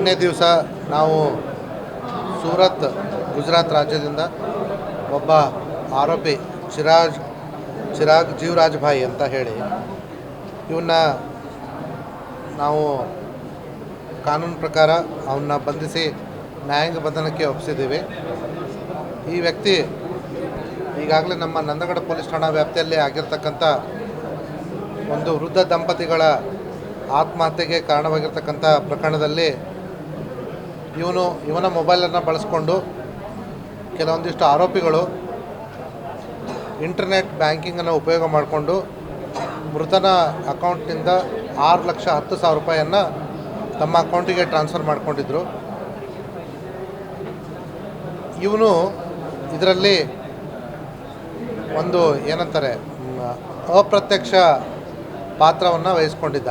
ನಿನ್ನೆ ದಿವಸ ನಾವು ಸೂರತ್ ಗುಜರಾತ್ ರಾಜ್ಯದಿಂದ ಒಬ್ಬ ಆರೋಪಿ ಚಿರಾಜ್ ಚಿರಾಗ್ ಜೀವರಾಜ್ ಭಾಯಿ ಅಂತ ಹೇಳಿ ಇವನ್ನ ನಾವು ಕಾನೂನು ಪ್ರಕಾರ ಅವನ್ನ ಬಂಧಿಸಿ ನ್ಯಾಯಾಂಗ ಬಂಧನಕ್ಕೆ ಒಪ್ಪಿಸಿದ್ದೀವಿ. ಈ ವ್ಯಕ್ತಿ ಈಗಾಗಲೇ ನಮ್ಮ ನಂದಗಡ ಪೊಲೀಸ್ ಠಾಣಾ ವ್ಯಾಪ್ತಿಯಲ್ಲಿ ಆಗಿರ್ತಕ್ಕಂಥ ಒಂದು ವೃದ್ಧ ದಂಪತಿಗಳ ಆತ್ಮಹತ್ಯೆಗೆ ಕಾರಣವಾಗಿರ್ತಕ್ಕಂಥ ಪ್ರಕರಣದಲ್ಲಿ ಇವನು ಇವನ ಮೊಬೈಲನ್ನು ಬಳಸ್ಕೊಂಡು ಕೆಲವೊಂದಿಷ್ಟು ಆರೋಪಿಗಳು ಇಂಟರ್ನೆಟ್ ಬ್ಯಾಂಕಿಂಗನ್ನು ಉಪಯೋಗ ಮಾಡಿಕೊಂಡು ಮೃತನ ಅಕೌಂಟ್ನಿಂದ ಆರು ಲಕ್ಷ ಹತ್ತು ಸಾವಿರ ರೂಪಾಯಿಯನ್ನು ತಮ್ಮ ಅಕೌಂಟಿಗೆ ಟ್ರಾನ್ಸ್ಫರ್ ಮಾಡ್ಕೊಂಡಿದ್ರು. ಇವನು ಇದರಲ್ಲಿ ಒಂದು ಏನಂತಾರೆ ಅಪ್ರತ್ಯಕ್ಷ ಪಾತ್ರವನ್ನು ವಹಿಸ್ಕೊಂಡಿದ್ದ.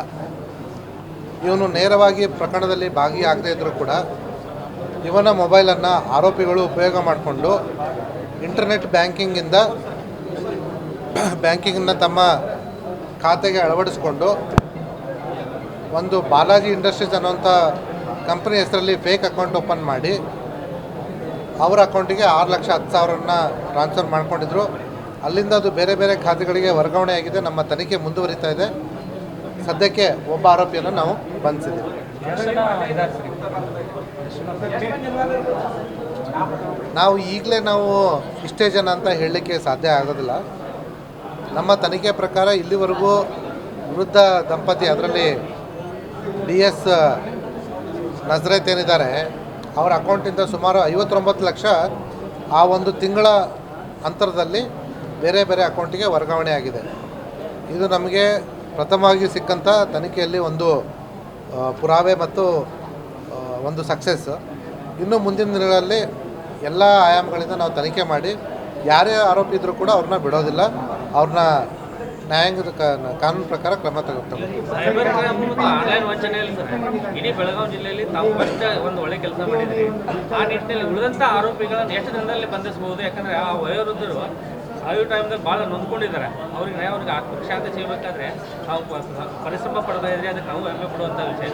ಇವನು ನೇರವಾಗಿ ಪ್ರಕರಣದಲ್ಲಿ ಭಾಗಿಯಾಗದೇ ಇದ್ದರೂ ಕೂಡ ಇವನ ಮೊಬೈಲನ್ನು ಆರೋಪಿಗಳು ಉಪಯೋಗ ಮಾಡಿಕೊಂಡು ಇಂಟರ್ನೆಟ್ ಬ್ಯಾಂಕಿಂಗಿಂದ ಬ್ಯಾಂಕಿಂಗನ್ನು ತಮ್ಮ ಖಾತೆಗೆ ಅಳವಡಿಸ್ಕೊಂಡು ಒಂದು ಬಾಲಾಜಿ ಇಂಡಸ್ಟ್ರೀಸ್ ಅನ್ನೋಂಥ ಕಂಪ್ನಿ ಹೆಸರಲ್ಲಿ ಫೇಕ್ ಅಕೌಂಟ್ ಓಪನ್ ಮಾಡಿ ಅವರ ಅಕೌಂಟಿಗೆ ಆರು ಲಕ್ಷ ಹತ್ತು ಸಾವಿರನ ಟ್ರಾನ್ಸ್ಫರ್ ಮಾಡ್ಕೊಂಡಿದ್ರು. ಅಲ್ಲಿಂದ ಅದು ಬೇರೆ ಬೇರೆ ಖಾತೆಗಳಿಗೆ ವರ್ಗಾವಣೆ ಆಗಿದೆ. ನಮ್ಮ ತನಿಖೆ ಮುಂದುವರಿತಾ ಇದೆ. ಸದ್ಯಕ್ಕೆ ಒಬ್ಬ ಆರೋಪಿಯನ್ನು ನಾವು ಬಂಧಿಸಿದ್ದೀವಿ. ನಾವು ಈಗಲೇ ನಾವು ಇಷ್ಟೇ ಜನ ಅಂತ ಹೇಳಲಿಕ್ಕೆ ಸಾಧ್ಯ ಆಗೋದಿಲ್ಲ. ನಮ್ಮ ತನಿಖೆ ಪ್ರಕಾರ ಇಲ್ಲಿವರೆಗೂ ವೃದ್ಧ ದಂಪತಿ ಅದರಲ್ಲಿ ಡಿ ಎಸ್ ನಜರೇತ್ ಏನಿದ್ದಾರೆ ಅವರ ಅಕೌಂಟಿಂದ ಸುಮಾರು ಐವತ್ತೊಂಬತ್ತು ಲಕ್ಷ ಆ ಒಂದು ತಿಂಗಳ ಅಂತರದಲ್ಲಿ ಬೇರೆ ಬೇರೆ ಅಕೌಂಟಿಗೆ ವರ್ಗಾವಣೆ ಆಗಿದೆ. ಇದು ನಮಗೆ ಪ್ರಥಮವಾಗಿ ಸಿಕ್ಕಂಥ ತನಿಖೆಯಲ್ಲಿ ಒಂದು ಪುರಾವೆ ಮತ್ತು ಒಂದು ಸಕ್ಸಸ್ ಇನ್ನು ಮುಂದಿನ ದಿನಗಳಲ್ಲಿ ಎಲ್ಲ ಆಯಾಮಗಳಿಂದ ನಾವು ತನಿಖೆ ಮಾಡಿ ಯಾರೇ ಆರೋಪಿ ಇದ್ದರೂ ಕೂಡ ಅವ್ರನ್ನ ಬಿಡೋದಿಲ್ಲ. ಅವ್ರನ್ನ ನ್ಯಾಯಾಂಗದ ಕಾನೂನು ಪ್ರಕಾರ ಕ್ರಮ ಮತ್ತು ಆನ್ಲೈನ್ ಇಡೀ ಬೆಳಗಾವಿ ಜಿಲ್ಲೆಯಲ್ಲಿ ತಾವು ಫಸ್ಟ್ ಒಂದು ಒಳ್ಳೆ ಕೆಲಸ ಮಾಡಿದ್ರಿ ಆ ನಿಟ್ಟಿನಲ್ಲಿ ಆರೋಪಿಗಳನ್ನು ಎಷ್ಟು ದಿನದಲ್ಲಿ ಬಂಧಿಸಬಹುದು? ಯಾಕಂದ್ರೆ ಆ ವಯೋವೃದ್ಧರು ಸಾಯೋ ಟೈಮ್ದಾಗ ಭಾಳ ನೊಂದ್ಕೊಂಡಿದ್ದಾರೆ. ಅವ್ರಿಗೆ ಅವ್ರಿಗೆ ಆತ್ಮಶಾಂತಿ ಸಿಗಬೇಕಾದ್ರೆ ನಾವು ಪರಿಶ್ರಮ ಪಡ್ತಾ ಇದ್ರೆ ಅದಕ್ಕೆ ನಾವು ಹೆಮ್ಮೆ ಪಡುವಂಥ ವಿಷಯ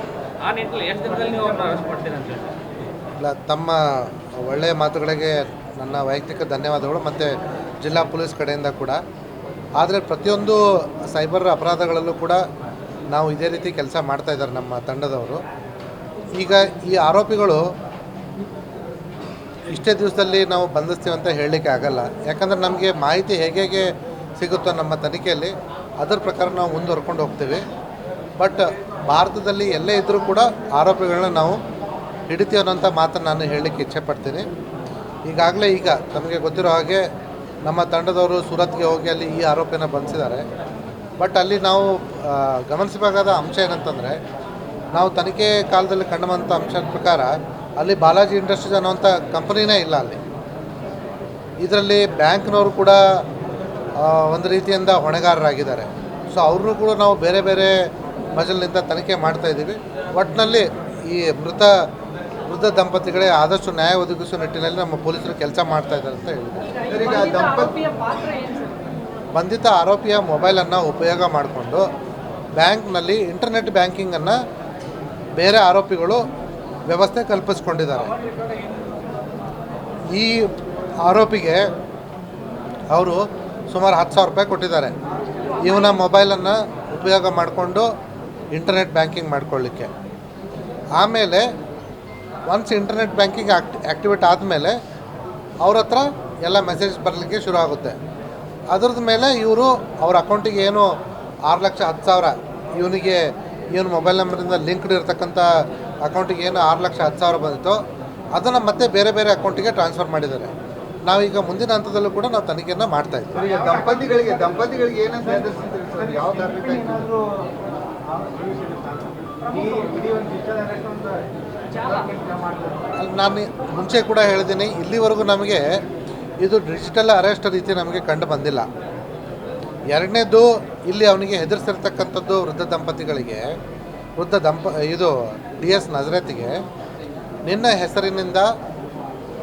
ಆ ನಿಟ್ಟಿನಲ್ಲಿ ಎಷ್ಟು ದಿನದಲ್ಲಿ ನೀವು ಅವ್ರನ್ನ ಅರೆಸ್ಟ್ ಮಾಡ್ತೀರಿ ಅಂತ ಹೇಳಿ ಇಲ್ಲ, ತಮ್ಮ ಒಳ್ಳೆಯ ಮಾತುಗಳಿಗೆ ನನ್ನ ವೈಯಕ್ತಿಕ ಧನ್ಯವಾದಗಳು. ಮತ್ತು ಜಿಲ್ಲಾ ಪೊಲೀಸ್ ಕಡೆಯಿಂದ ಕೂಡ. ಆದರೆ ಪ್ರತಿಯೊಂದು ಸೈಬರ್ ಅಪರಾಧಗಳಲ್ಲೂ ಕೂಡ ನಾವು ಇದೇ ರೀತಿ ಕೆಲಸ ಮಾಡ್ತಾ ಇದ್ದಾರೆ ನಮ್ಮ ತಂಡದವರು. ಈಗ ಈ ಆರೋಪಿಗಳು ಇಷ್ಟೇ ದಿವಸದಲ್ಲಿ ನಾವು ಬಂಧಿಸ್ತೀವಿ ಅಂತ ಹೇಳಲಿಕ್ಕೆ ಆಗಲ್ಲ. ಯಾಕಂದರೆ ನಮಗೆ ಮಾಹಿತಿ ಹೇಗೆ ಹೇಗೆ ಸಿಗುತ್ತೋ ನಮ್ಮ ತನಿಖೆಯಲ್ಲಿ ಅದರ ಪ್ರಕಾರ ನಾವು ಮುಂದುವರ್ಕೊಂಡು ಹೋಗ್ತೀವಿ. ಬಟ್ ಭಾರತದಲ್ಲಿ ಎಲ್ಲೇ ಇದ್ದರೂ ಕೂಡ ಆರೋಪಿಗಳನ್ನ ನಾವು ಹಿಡಿತೀವಿ ಅನ್ನೋಂಥ ಮಾತನ್ನು ನಾನು ಹೇಳಲಿಕ್ಕೆ ಇಚ್ಛೆ ಪಡ್ತೀನಿ. ಈಗಾಗಲೇ ಈಗ ನಮಗೆ ಗೊತ್ತಿರೋ ಹಾಗೆ ನಮ್ಮ ತಂಡದವರು ಸೂರತ್ಗೆ ಹೋಗಿ ಅಲ್ಲಿ ಈ ಆರೋಪಿನ ಬಂಧಿಸಿದ್ದಾರೆ. ಬಟ್ ಅಲ್ಲಿ ನಾವು ಗಮನಿಸಬೇಕಾದ ಅಂಶ ಏನಂತಂದರೆ ನಾವು ತನಿಖೆ ಕಾಲದಲ್ಲಿ ಕಂಡುಬಂಥ ಅಂಶದ ಪ್ರಕಾರ ಅಲ್ಲಿ ಬಾಲಾಜಿ ಇಂಡಸ್ಟ್ರೀಸ್ ಅನ್ನೋಂಥ ಕಂಪನಿನೇ ಇಲ್ಲ ಅಲ್ಲಿ. ಇದರಲ್ಲಿ ಬ್ಯಾಂಕ್ನವರು ಕೂಡ ಆ, ಒಂದು ರೀತಿಯಿಂದ ಹೊಣೆಗಾರರಾಗಿದ್ದಾರೆ. ಸೊ ಅವ್ರನ್ನೂ ಕೂಡ ನಾವು ಬೇರೆ ಬೇರೆ ಮಜಲಿನಿಂದ ತನಿಖೆ ಮಾಡ್ತಾ ಇದ್ದೀವಿ. ಒಟ್ಟಿನಲ್ಲಿ ಈ ಮೃತ ವೃದ್ಧ ದಂಪತಿಗಳೇ ಆದಷ್ಟು ನ್ಯಾಯ ಒದಗಿಸುವ ನಿಟ್ಟಿನಲ್ಲಿ ನಮ್ಮ ಪೊಲೀಸರು ಕೆಲಸ ಮಾಡ್ತಾ ಇದ್ದಾರೆ ಅಂತ ಹೇಳಿದ್ದಾರೆ. ದಂಪತಿ ಆರೋಪಿಯ ಪಾತ್ರ ಏನು ಸರ್? ಬಂಧಿತ ಆರೋಪಿಯ ಮೊಬೈಲನ್ನು ಉಪಯೋಗ ಮಾಡಿಕೊಂಡು ಬ್ಯಾಂಕ್ನಲ್ಲಿ ಇಂಟರ್ನೆಟ್ ಬ್ಯಾಂಕಿಂಗನ್ನು ಬೇರೆ ಆರೋಪಿಗಳು ವ್ಯವಸ್ಥೆ ಕಲ್ಪಿಸ್ಕೊಂಡಿದ್ದಾರೆ. ಈ ಆರೋಪಿಗೆ ಅವರು ಸುಮಾರು ಹತ್ತು ಸಾವಿರ ರೂಪಾಯಿ ಕೊಟ್ಟಿದ್ದಾರೆ. ಇವನ ಮೊಬೈಲನ್ನು ಉಪಯೋಗ ಮಾಡಿಕೊಂಡು ಇಂಟರ್ನೆಟ್ ಬ್ಯಾಂಕಿಂಗ್ ಮಾಡ್ಕೊಳ್ಳಿಕ್ಕೆ. ಆಮೇಲೆ once internet banking act activate ಆದಮೇಲೆ ಅವ್ರ ಹತ್ರ ಎಲ್ಲ ಮೆಸೇಜ್ ಬರಲಿಕ್ಕೆ ಶುರು ಆಗುತ್ತೆ. ಅದ್ರದ್ದು ಮೇಲೆ ಇವರು ಅವ್ರ ಅಕೌಂಟಿಗೆ ಏನು ಆರು ಲಕ್ಷ ಹತ್ತು ಸಾವಿರ, ಇವನಿಗೆ ಇವನು ಮೊಬೈಲ್ ನಂಬರಿಂದ ಲಿಂಕ್ಡ್ ಇರತಕ್ಕಂಥ ಅಕೌಂಟಿಗೆ ಏನು ಆರು ಲಕ್ಷ ಹತ್ತು ಸಾವಿರ ಬಂದಿತ್ತು ಅದನ್ನು ಮತ್ತೆ ಬೇರೆ ಬೇರೆ ಅಕೌಂಟಿಗೆ ಟ್ರಾನ್ಸ್ಫರ್ ಮಾಡಿದ್ದಾರೆ. ನಾವೀಗ ಮುಂದಿನ ಹಂತದಲ್ಲೂ ಕೂಡ ನಾವು ತನಿಖೆಯನ್ನು ಮಾಡ್ತಾ ಇದ್ದೀವಿ. ಈಗ ದಂಪತಿಗಳಿಗೆ ದಂಪತಿಗಳಿಗೆ ಏನಂತ ನಾನು ಮುಂಚೆ ಕೂಡ ಹೇಳಿದ್ದೀನಿ ಇಲ್ಲಿವರೆಗೂ ನಮಗೆ ಇದು ಡಿಜಿಟಲ್ ಅರೆಸ್ಟ್ ರೀತಿ ನಮಗೆ ಕಂಡು ಬಂದಿಲ್ಲ. ಎರಡನೇದು ಇಲ್ಲಿ ಅವನಿಗೆ ಹೆದರ್ಸಿರ್ತಕ್ಕಂಥದ್ದು ವೃದ್ಧ ದಂಪತಿಗಳಿಗೆ ವೃದ್ಧ ದಂಪ, ಇದು ಡಿ ಎಸ್ ನಜರತಿಗೆ ನಿನ್ನ ಹೆಸರಿನಿಂದ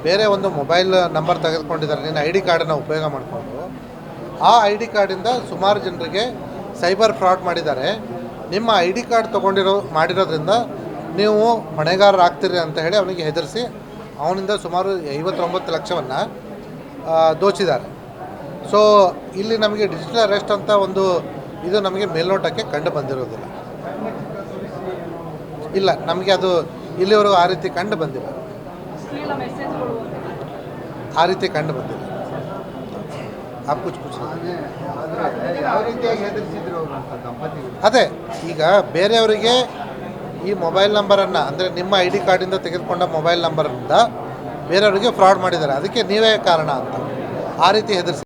ಬೇರೆ ಒಂದು ಮೊಬೈಲ್ ನಂಬರ್ ತೆಗೆದುಕೊಂಡಿದ್ದಾರೆ. ನಿನ್ನ ಐ ಡಿ ಕಾರ್ಡನ್ನು ಉಪಯೋಗ ಮಾಡಿಕೊಂಡು. ಆ ಐ ಡಿ ಕಾರ್ಡಿಂದ ಸುಮಾರು ಜನರಿಗೆ ಸೈಬರ್ ಫ್ರಾಡ್ ಮಾಡಿದ್ದಾರೆ. ನಿಮ್ಮ ಐ ಡಿ ಕಾರ್ಡ್ ತೊಗೊಂಡಿರೋ, ಮಾಡಿರೋದ್ರಿಂದ ನೀವು ಹೊಣೆಗಾರರಾಗ್ತೀರಿ ಅಂತ ಹೇಳಿ ಅವನಿಗೆ ಹೆದರಿಸಿ ಅವನಿಂದ ಸುಮಾರು ಐವತ್ತೊಂಬತ್ತು ಲಕ್ಷವನ್ನು ದೋಚಿದ್ದಾರೆ. ಸೊ ಇಲ್ಲಿ ನಮಗೆ ಡಿಜಿಟಲ್ ಅರೆಸ್ಟ್ ಅಂತ ಒಂದು ಇದು ನಮಗೆ ಮೇಲ್ನೋಟಕ್ಕೆ ಕಂಡು ಬಂದಿರೋದಿಲ್ಲ. ಇಲ್ಲ ನಮಗೆ ಅದು ಇಲ್ಲಿವರೆಗೂ ಆ ರೀತಿ ಕಂಡು ಬಂದಿಲ್ಲ. ಆ ರೀತಿ ಕಂಡು ಬಂದಿಲ್ಲ. ಆ ಕುಚ್ ಕುಚ್ ಆದ್ರೆ ಆದ್ರೆ ಯಾವ ರೀತಿಯಾಗಿ ಹೆದರ್ಸಿದ್ರು ಅವರು ಅಂತ ದಂಪತಿಗಳು? ಅದೇ ಈಗ ಬೇರೆಯವರಿಗೆ ಈ ಮೊಬೈಲ್ ನಂಬರನ್ನು ಅಂದರೆ ನಿಮ್ಮ ಐ ಡಿ ಕಾರ್ಡಿಂದ ತೆಗೆದುಕೊಂಡ ಮೊಬೈಲ್ ನಂಬರಿಂದ ಬೇರೆಯವರಿಗೆ ಫ್ರಾಡ್ ಮಾಡಿದ್ದಾರೆ. ಅದಕ್ಕೆ ನೀವೇ ಕಾರಣ ಅಂತ. ಆ ರೀತಿ ಹೆದರಿಸಿ